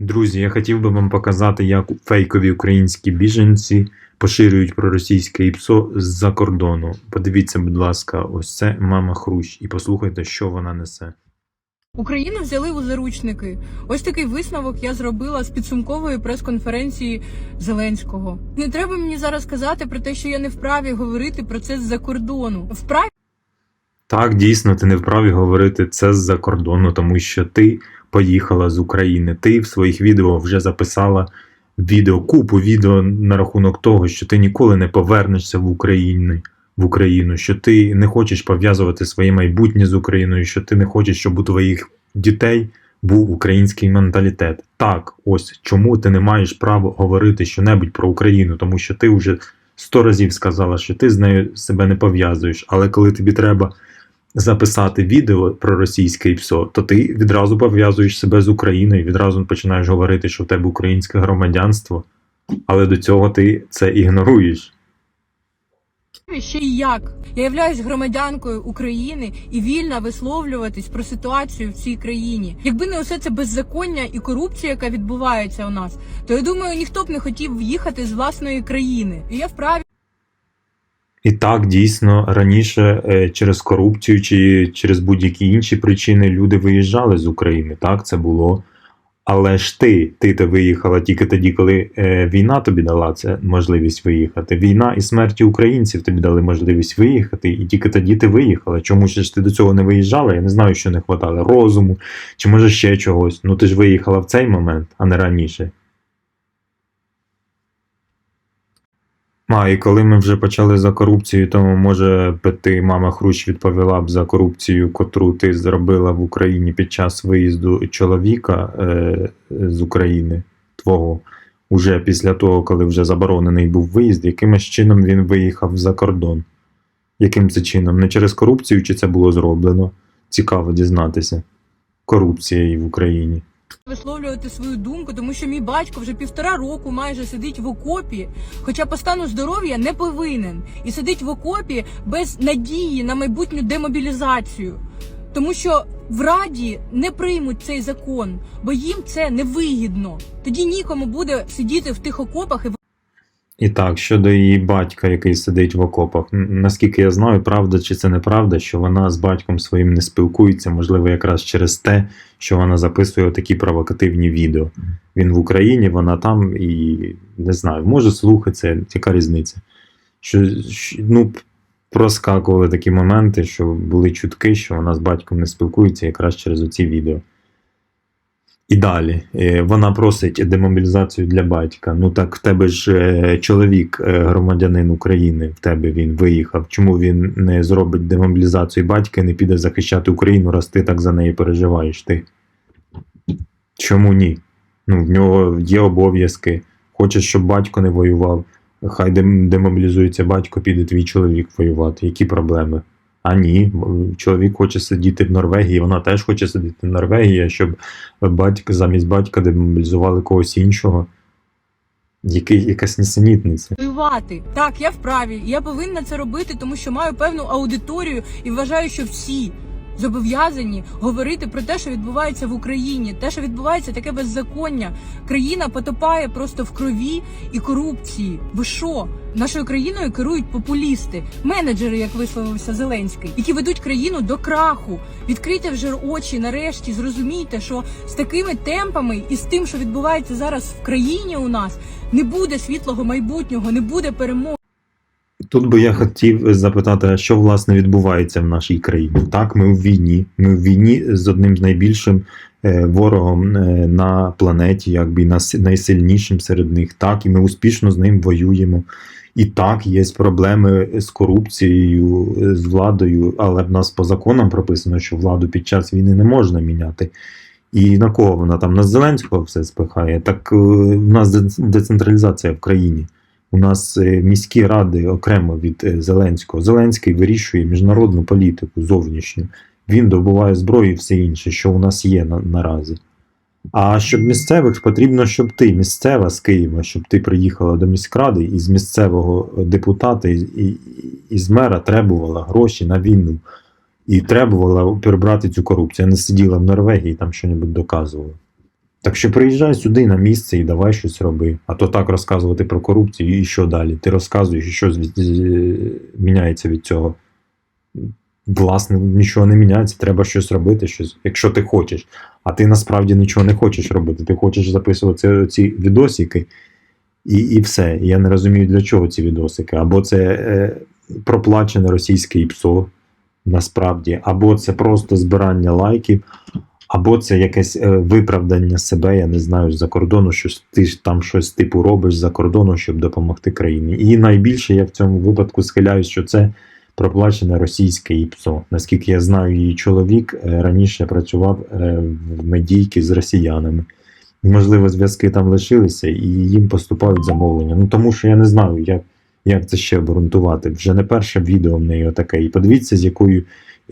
Друзі, я хотів би вам показати, як фейкові українські біженці поширюють проросійське ІПСО з-за кордону. Подивіться, будь ласка, ось це мама Хрущ, і послухайте, що вона несе. Україну взяли у заручники. Ось такий висновок я зробила з підсумкової прес-конференції Зеленського. Не треба мені зараз казати про те, що я не вправі говорити про це з-за кордону. Вправі Так, дійсно, ти не вправі говорити це з-за кордону, тому що ти поїхала з України. Ти в своїх відео вже записала відео, купу відео на рахунок того, що ти ніколи не повернешся в Україну, в Україну, що ти не хочеш пов'язувати своє майбутнє з Україною, що ти не хочеш, щоб у твоїх дітей був український менталітет. Так, ось чому ти не маєш права говорити щонебудь про Україну, тому що ти вже сто разів сказала, що ти з нею себе не пов'язуєш, але коли тобі треба записати відео про російське ІПСО, то ти відразу пов'язуєш себе з Україною, відразу починаєш говорити, що в тебе українське громадянство, але до цього ти це ігноруєш. ще й як. Я являюсь громадянкою України і вільна висловлюватись про ситуацію в цій країні. Якби не усе це беззаконня і корупція, яка відбувається у нас, то я думаю, ніхто б не хотів в'їхати з власної країни. І я вправі І так, дійсно, раніше е, через корупцію чи через будь-які інші причини люди виїжджали з України. Так, це було. Але ж ти, ти то виїхала тільки тоді, коли е, війна тобі дала це можливість виїхати. Війна і смерті українців тобі дали можливість виїхати, і тільки тоді ти виїхала. Чому ж ти до цього не виїжджала? Я не знаю, що не хватало розуму, чи може ще чогось. Ну ти ж виїхала в цей момент, а не раніше. А, і коли ми вже почали за корупцію, то може би ти, мама Хрущ, відповіла б за корупцію, котру ти зробила в Україні під час виїзду чоловіка е, з України твого, уже після того, коли вже заборонений був виїзд, якимось чином він виїхав за кордон. Яким це чином? Не через корупцію, чи це було зроблено? Цікаво дізнатися. Корупцією в Україні. Висловлювати свою думку, тому що мій батько вже півтора року майже сидить в окопі, хоча по стану здоров'я не повинен, і сидить в окопі без надії на майбутню демобілізацію. Тому що в Раді не приймуть цей закон, бо їм це невигідно. Тоді нікому буде сидіти в тих окопах і І так, щодо її батька, який сидить в окопах, наскільки я знаю, правда чи це неправда, що вона з батьком своїм не спілкується, можливо, якраз через те, що вона записує такі провокативні відео. Він в Україні, вона там і не знаю, може слухати, яка різниця. Що, ну, проскакували такі моменти, що були чутки, що вона з батьком не спілкується якраз через оці відео. І далі е, вона просить демобілізацію для батька. Ну так в тебе ж е, чоловік, е, громадянин України, в тебе він виїхав. Чому він не зробить демобілізацію батька і не піде захищати Україну, раз ти так за неї переживаєш? Ти? Чому ні? Ну, в нього є обов'язки. Хочеш, щоб батько не воював. Хай демобілізується батько, піде твій чоловік воювати. Які проблеми? А ні, чоловік хоче сидіти в Норвегії, вона теж хоче сидіти в Норвегії, щоб батька замість батька демобілізували когось іншого. Який, якась несенітниця. воювати. Так, я вправі. Я повинна це робити, тому що маю певну аудиторію і вважаю, що всі зобов'язані говорити про те, що відбувається в Україні, те, що відбувається таке беззаконня. Країна потопає просто в крові і корупції. Ви що? Нашою країною керують популісти, менеджери, як висловився Зеленський, які ведуть країну до краху. Відкрийте вже очі нарешті, зрозумійте, що з такими темпами і з тим, що відбувається зараз в країні у нас, не буде світлого майбутнього, не буде перемоги. Тут би я хотів запитати, що власне відбувається в нашій країні? Так, ми в війні. Ми в війні з одним з найбільшим е, ворогом е, на планеті, якби найсильнішим серед них. Так, і ми успішно з ним воюємо. І так, є проблеми з корупцією, е, з владою, але в нас по законам прописано, що владу під час війни не можна міняти. І на кого вона там на Зеленського все спихає? Так в нас децентралізація в країні. У нас е, міські ради окремо від е, Зеленського. Зеленський вирішує міжнародну політику зовнішню. Він добуває зброю і все інше, що у нас є на, наразі. А щоб місцевих потрібно, щоб ти, місцева з Києва, щоб ти приїхала до міськради і з місцевого депутата і, і, і з мера требувала гроші на війну. І требувала прибрати цю корупцію. а Не сиділа в Норвегії і там щось доказувала. Так що приїжджай сюди на місце і давай щось роби. А то так розказувати про корупцію і що далі? Ти розказуєш, що міняється від цього. Власне, нічого не міняється, треба щось робити, щось, якщо ти хочеш. А ти насправді нічого не хочеш робити. Ти хочеш записувати ці відосики, і, і все. Я не розумію, для чого ці відосики. Або це е, проплачене російське ІПСО, насправді, або це просто збирання лайків, або це якесь е, виправдання себе, я не знаю, з-за кордону, що ти ж там щось типу робиш за кордону, щоб допомогти країні. І найбільше я в цьому випадку схиляюсь, що це проплачене російське ІПСО. Наскільки я знаю, її чоловік е, раніше працював е, в медійки з росіянами. Можливо, зв'язки там лишилися, і їм поступають замовлення. Ну тому що я не знаю, як, як це ще обґрунтувати. Вже не перше відео в неї отаке. І подивіться, з якою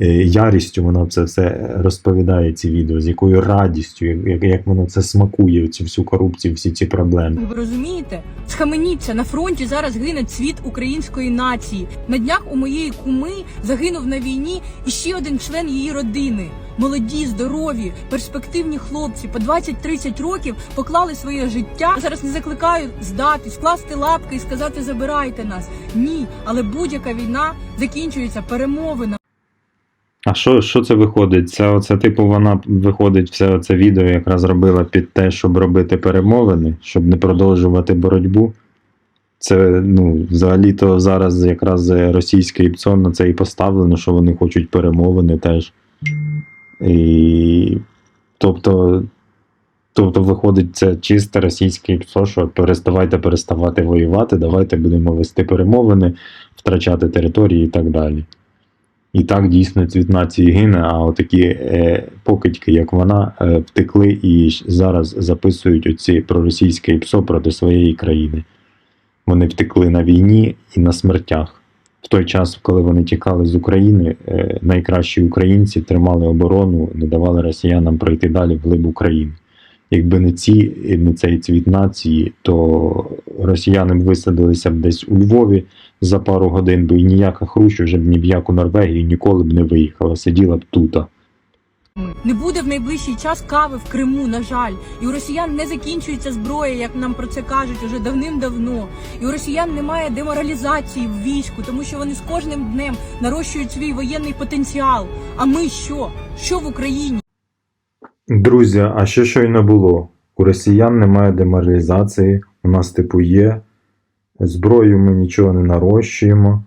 ярістю вона це все розповідає, ці відео, з якою радістю, як, як воно це смакує, цю всю корупцію, всі ці проблеми. Ви розумієте? Схаменіться на фронті зараз гине цвіт української нації. На днях у моєї куми загинув на війні іще один член її родини. Молоді, здорові, перспективні хлопці по 20-30 років поклали своє життя. Зараз не закликаю здатись, скласти лапки і сказати забирайте нас. Ні, але будь-яка війна закінчується перемовинами. А що, що це виходить? Це оце, типу, вона виходить, все це відео якраз робила під те, щоб робити перемовини, щоб не продовжувати боротьбу. Це, ну, взагалі-то зараз якраз російське ІПСО на це і поставлено, що вони хочуть перемовини теж. І, тобто, тобто, виходить, це чисте російське ІПСО, що переставайте переставати воювати, давайте будемо вести перемовини, втрачати території і так далі. І так дійсно цвіт нації гине, а отакі е, покидьки, як вона, е, втекли і зараз записують оці проросійське ІПСО проти своєї країни. Вони втекли на війні і на смертях. В той час, коли вони тікали з України, е, найкращі українці тримали оборону, не давали росіянам пройти далі в глиб України. Якби не ці, не цей цвіт нації, то росіяни б висадилися б десь у Львові за пару годин, би і ніяка хрущ вже б ні в яку Норвегію ніколи б не виїхала, сиділа б тут. Не буде в найближчий час кави в Криму, на жаль. І у росіян не закінчується зброя, як нам про це кажуть уже давним-давно. І у росіян немає деморалізації в війську, тому що вони з кожним днем нарощують свій воєнний потенціал. А ми що? Що в Україні? Друзі, а що щойно було? У росіян немає деморалізації, у нас типу є. Зброю ми нічого не нарощуємо.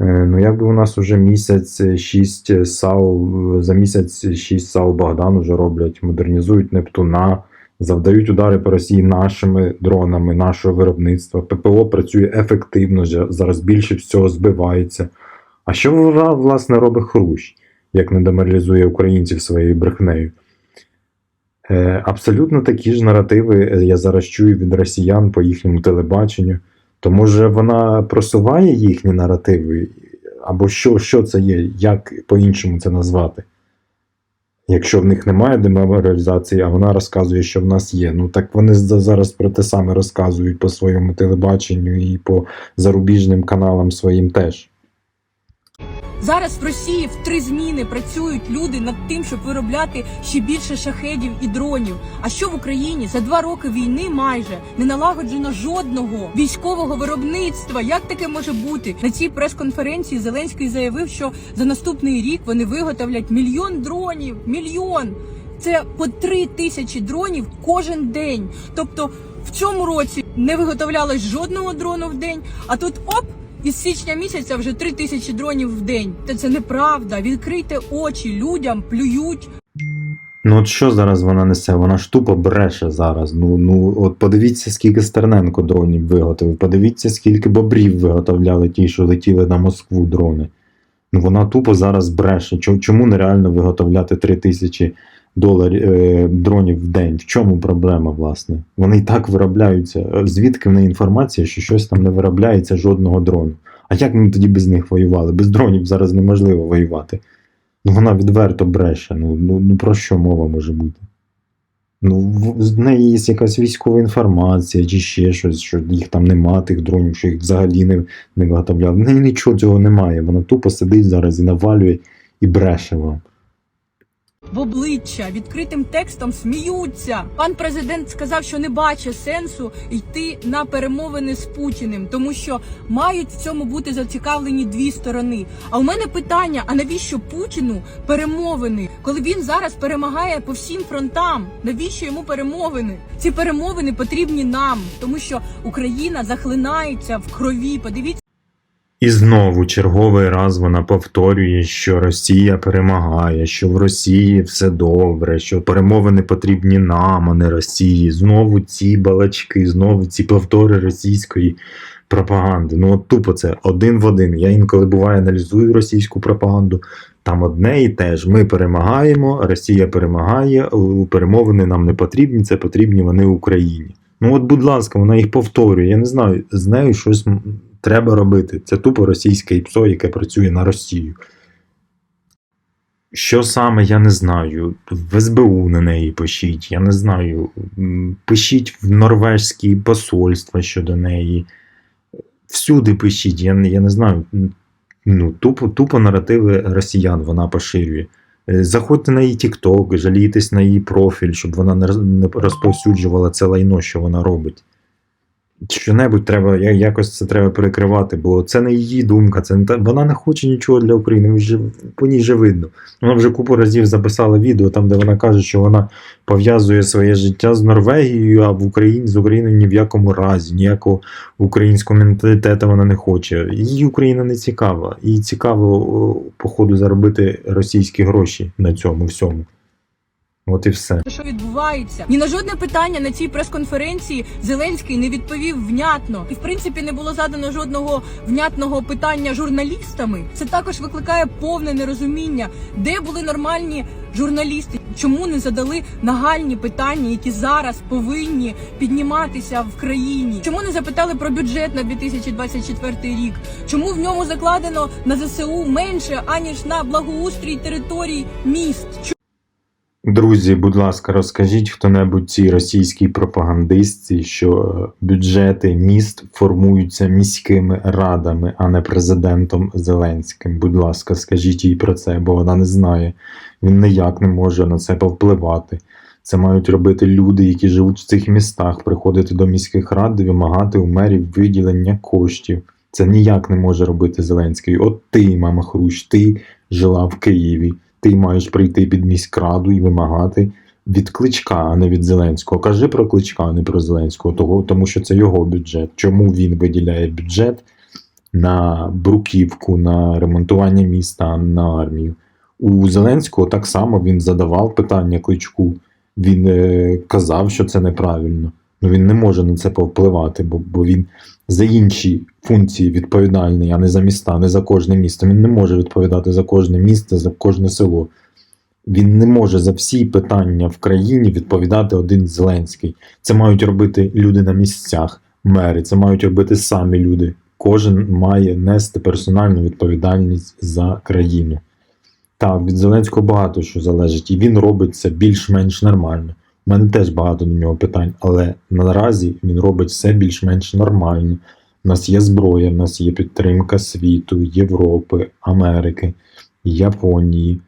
Е, Ну, якби у нас уже місяць 6 САУ, за місяць 6 САУ Богдан уже роблять, модернізують Нептуна, завдають удари по Росії нашими дронами, нашого виробництва. ППО працює ефективно, зараз більше всього збивається. А що власне, робить Хрущ, як не деморалізує українців своєю брехнею? Е, Абсолютно такі ж наративи е, я зараз чую від росіян по їхньому телебаченню. То може вона просуває їхні наративи? Або що, що це є, як по-іншому це назвати? Якщо в них немає деморалізації, а вона розказує, що в нас є. Ну так вони зараз про те саме розказують по своєму телебаченню і по зарубіжним каналам своїм теж. Зараз в Росії в три зміни працюють люди над тим, щоб виробляти ще більше шахедів і дронів. А що в Україні за два роки війни майже не налагоджено жодного військового виробництва? Як таке може бути? На цій прес-конференції Зеленський заявив, що за наступний рік вони виготовлять мільйон дронів. Мільйон. Це по три тисячі дронів кожен день. Тобто в цьому році не виготовлялось жодного дрону в день, а тут оп. Із січня місяця вже три тисячі дронів в день. Та це неправда. Відкрийте очі людям, плюють. Ну от що зараз вона несе? Вона ж тупо бреше зараз. Ну, ну от подивіться, скільки Стерненко дронів виготовив. Подивіться, скільки бобрів виготовляли ті, що летіли на Москву дрони. Ну вона тупо зараз бреше. Чому, нереально виготовляти 3 тисячі доларів е, дронів в день? В чому проблема, власне? Вони і так виробляються. Е, Звідки в неї інформація, що щось там не виробляється жодного дрону? А як ми тоді без них воювали? Без дронів зараз неможливо воювати. Ну, вона відверто бреше. Ну, ну, ну про що мова може бути? Ну, в, неї є якась військова інформація чи ще щось, що їх там нема, тих дронів, що їх взагалі не, не виготовляли. В неї нічого цього немає. Вона тупо сидить зараз і навалює і бреше вам. В обличчя відкритим текстом сміються. Пан президент сказав, що не бачить сенсу йти на перемовини з Путіним, тому що мають в цьому бути зацікавлені дві сторони. А у мене питання: а навіщо Путіну перемовини, коли він зараз перемагає по всім фронтам? Навіщо йому перемовини? Ці перемовини потрібні нам, тому що Україна захлинається в крові. Подивіться. І знову черговий раз вона повторює, що Росія перемагає, що в Росії все добре, що перемовини потрібні нам, а не Росії. Знову ці балачки, знову ці повтори російської пропаганди. Ну от тупо це один в один. Я інколи буває аналізую російську пропаганду. Там одне і те ж. Ми перемагаємо, Росія перемагає, перемовини нам не потрібні, це потрібні вони Україні. Ну от, будь ласка, вона їх повторює. Я не знаю, з нею щось треба робити. Це тупо російське ІПСО, яке працює на Росію. Що саме, я не знаю. В СБУ на неї пишіть, я не знаю. Пишіть в норвежські посольства щодо неї. Всюди пишіть, я, я не знаю. Ну, тупо, тупо наративи росіян вона поширює. Е, Заходьте на її TikTok, жалійтесь на її профіль, щоб вона не розповсюджувала це лайно, що вона робить. Що-небудь треба, якось це треба перекривати, бо це не її думка, це не та, вона не хоче нічого для України, вже, по ній вже видно. Вона вже купу разів записала відео, там, де вона каже, що вона пов'язує своє життя з Норвегією, а в Україні з Україною ні в якому разі, ніякого українського менталітету вона не хоче. Їй Україна не цікава. Їй цікаво, походу, заробити російські гроші на цьому всьому. От і все. що відбувається. Ні на жодне питання на цій прес-конференції Зеленський не відповів внятно, і в принципі не було задано жодного внятного питання журналістами. Це також викликає повне нерозуміння, де були нормальні журналісти, чому не задали нагальні питання, які зараз повинні підніматися в країні. Чому не запитали про бюджет на 2024 рік? Чому в ньому закладено на ЗСУ менше аніж на благоустрій територій міст? Друзі, будь ласка, розкажіть хто-небудь цій російській пропагандистці, що е, бюджети міст формуються міськими радами, а не президентом Зеленським. Будь ласка, скажіть їй про це, бо вона не знає. Він ніяк не може на це повпливати. Це мають робити люди, які живуть в цих містах, приходити до міських рад вимагати у мерів виділення коштів. Це ніяк не може робити Зеленський. От ти, мама Хрущ, ти жила в Києві. Ти маєш прийти під міськраду і вимагати від кличка, а не від Зеленського. Кажи про кличка, а не про Зеленського, того, тому що це його бюджет. Чому він виділяє бюджет на бруківку, на ремонтування міста, на армію? У Зеленського так само він задавав питання кличку. Він е, казав, що це неправильно. Ну він не може на це повпливати, бо, бо він за інші функції відповідальний, а не за міста, не за кожне місто. Він не може відповідати за кожне місто, за кожне село. Він не може за всі питання в країні відповідати один Зеленський. Це мають робити люди на місцях, мери, це мають робити самі люди. Кожен має нести персональну відповідальність за країну. Так, від Зеленського багато що залежить, і він робить це більш-менш нормально. У мене теж багато до нього питань, але наразі він робить все більш-менш нормально. У нас є зброя, в нас є підтримка світу, Європи, Америки, Японії.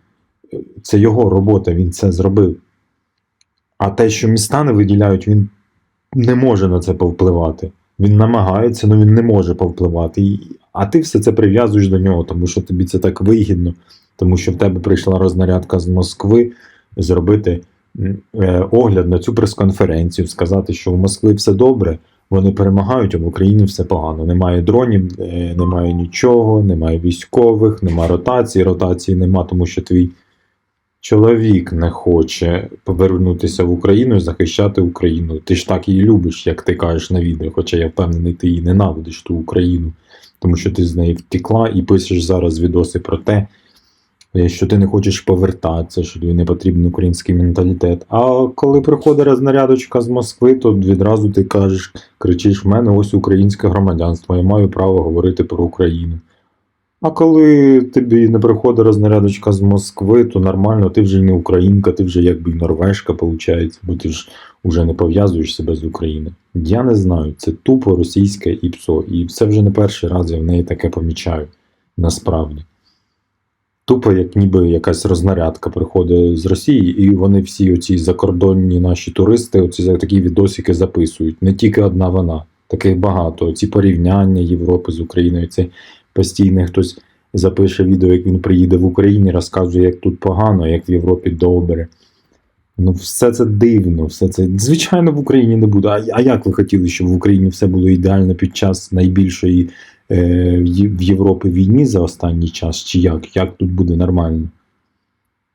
Це його робота, він це зробив. А те, що міста не виділяють, він не може на це повпливати. Він намагається, але він не може повпливати. А ти все це прив'язуєш до нього, тому що тобі це так вигідно, тому що в тебе прийшла рознарядка з Москви зробити огляд на цю прес-конференцію, сказати, що в Москві все добре, вони перемагають, а в Україні все погано. Немає дронів, е, немає нічого, немає військових, немає ротації. Ротації нема, тому що твій чоловік не хоче повернутися в Україну і захищати Україну. Ти ж так її любиш, як ти кажеш на відео, хоча я впевнений, ти її ненавидиш ту Україну, тому що ти з неї втекла і пишеш зараз відоси про те, е, що ти не хочеш повертатися, що тобі не потрібен український менталітет. А коли приходить рознарядочка з Москви, то відразу ти кажеш, кричиш: в мене ось українське громадянство, я маю право говорити про Україну. А коли тобі не приходить рознарядочка з Москви, то нормально, ти вже не українка, ти вже якби норвежка, виходить, бо ти ж уже не пов'язуєш себе з України. Я не знаю, це тупо російське ІПСО, і це вже не перший раз я в неї таке помічаю, насправді. Тупо, як ніби якась рознарядка приходить з Росії, і вони всі оці закордонні наші туристи, оці такі відосики записують. Не тільки одна вона, таких багато. Ці порівняння Європи з Україною. Це постійно хтось запише відео, як він приїде в Україну, розказує, як тут погано, як в Європі добре. Ну, все це дивно, все це. Звичайно, в Україні не буде. А, а як ви хотіли, щоб в Україні все було ідеально під час найбільшої в Європі війні за останній час? Чи як? Як тут буде нормально?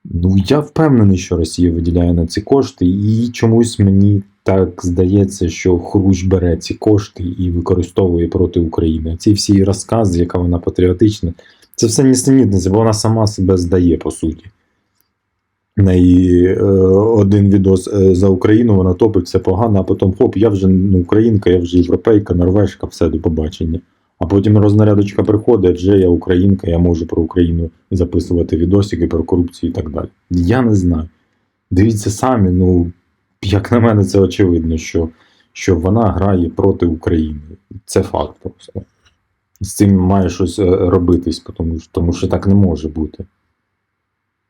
Ну, я впевнений, що Росія виділяє на ці кошти, і чомусь мені так здається, що Хрущ бере ці кошти і використовує проти України. Ці всі розкази, яка вона патріотична, це все нісенітниця, бо вона сама себе здає, по суті. В неї е, один відос е, за Україну, вона топить, все погано, а потім хоп, я вже не українка, я вже європейка, норвежка, все до побачення. А потім рознарядочка приходить, вже я українка, я можу про Україну записувати відосики про корупцію і так далі. Я не знаю. Дивіться самі, ну, як на мене, це очевидно, що, що вона грає проти України. Це факт просто. З цим має щось е, робитись, тому, тому що так не може бути.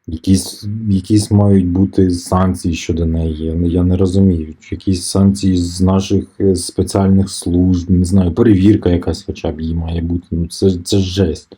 Якісь, якісь мають бути санкції щодо неї. Я не, розумію. Якісь санкції з наших е, спеціальних служб, не знаю, перевірка якась хоча б її має бути. Ну це, це жесть.